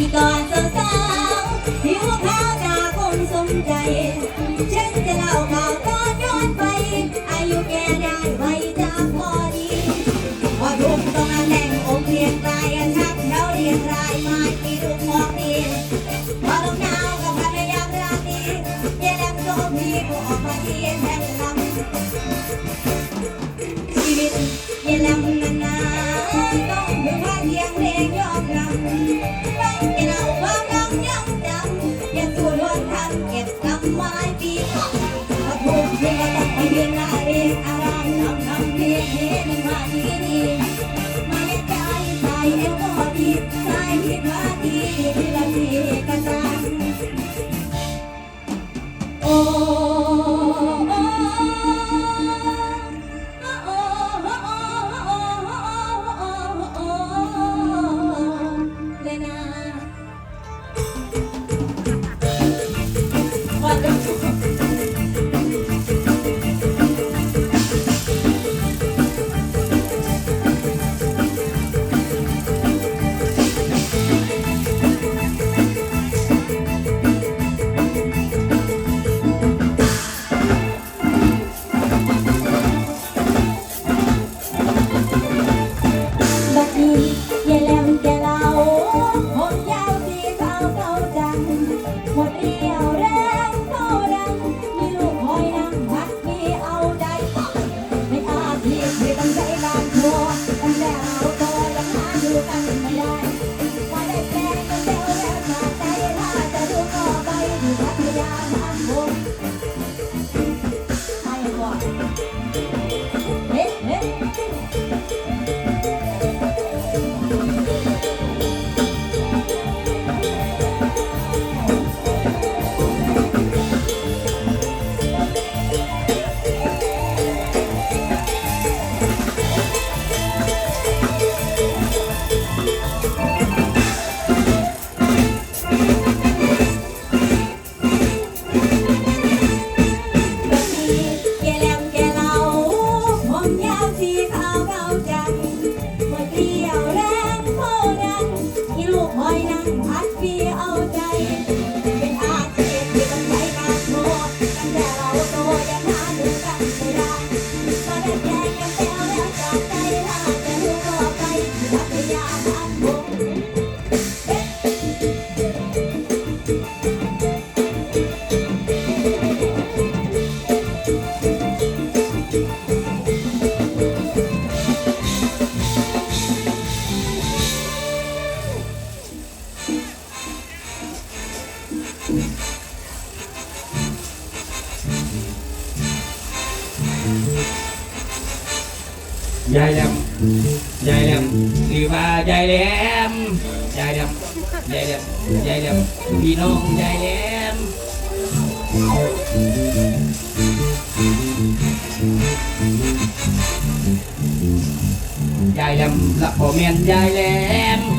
ที่ตอนสาวๆผิวขาวตากคมสมใจ ฉันจะเล่าข่าวตอนย้อนไป อายุแกได้ไวจะพอดี พอทุ่มต้องแต่งองค์เรียงกายอันชา dài lắm dài lắm đi ba dài lắm dài lắm dài lắm dài lắm đi non dài lắm dài lắm lập bộ men dài lắm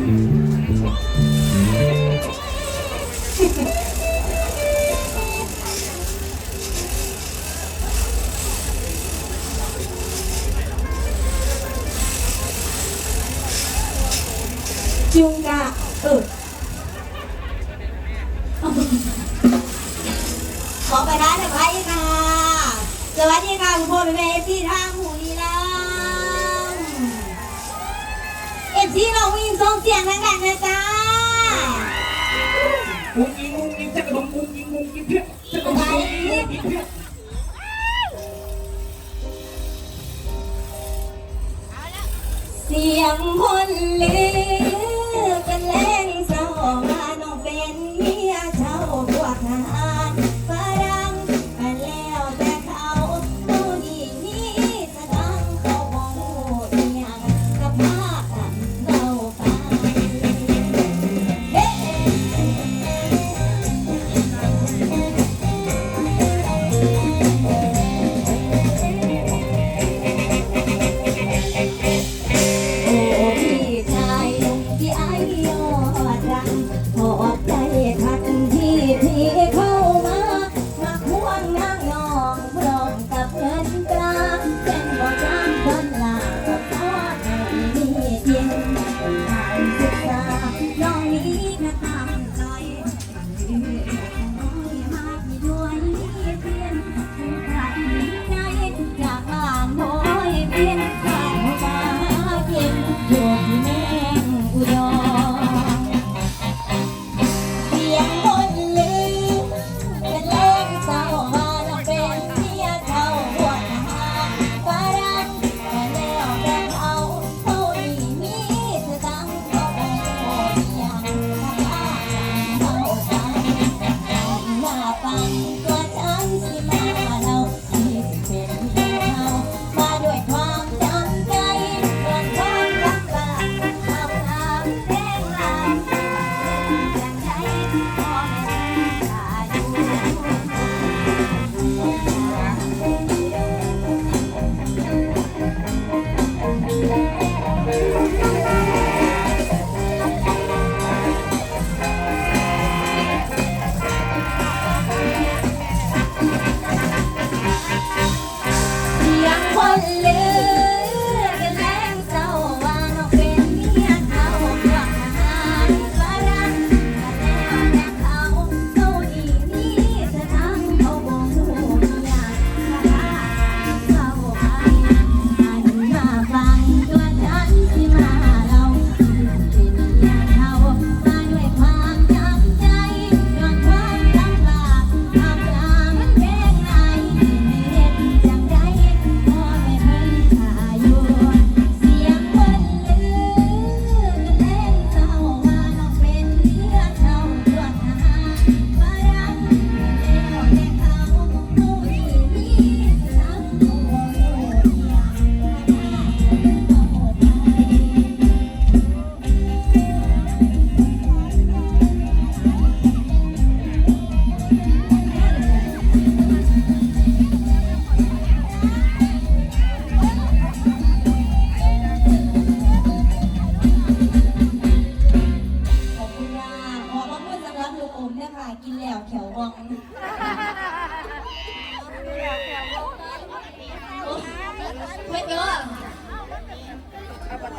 ขอประธานอภัยค่ะสวัสดีค่ะคุณพ่อแม่เอฟซีทางหูนีลังเอฟซีเราวิ่งส่งเสียงทั้งกันนะจ๊ะมุ้งยิงมุ้งยิงจะกรบงมุ้งยิงมุ้งยิงเพี้ยจักรบงมุ้งงมุ้งยิงเพี้ยเสียงคนเลี้ ฟังก็ทนสิมา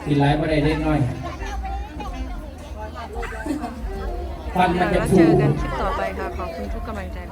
กินไรไม่ได้เล็กน้อยฟันมันจะแล้วฟูเจอกันคลิปต่อไปค่ะ ขอบคุณทุกกำลังใจค่ะ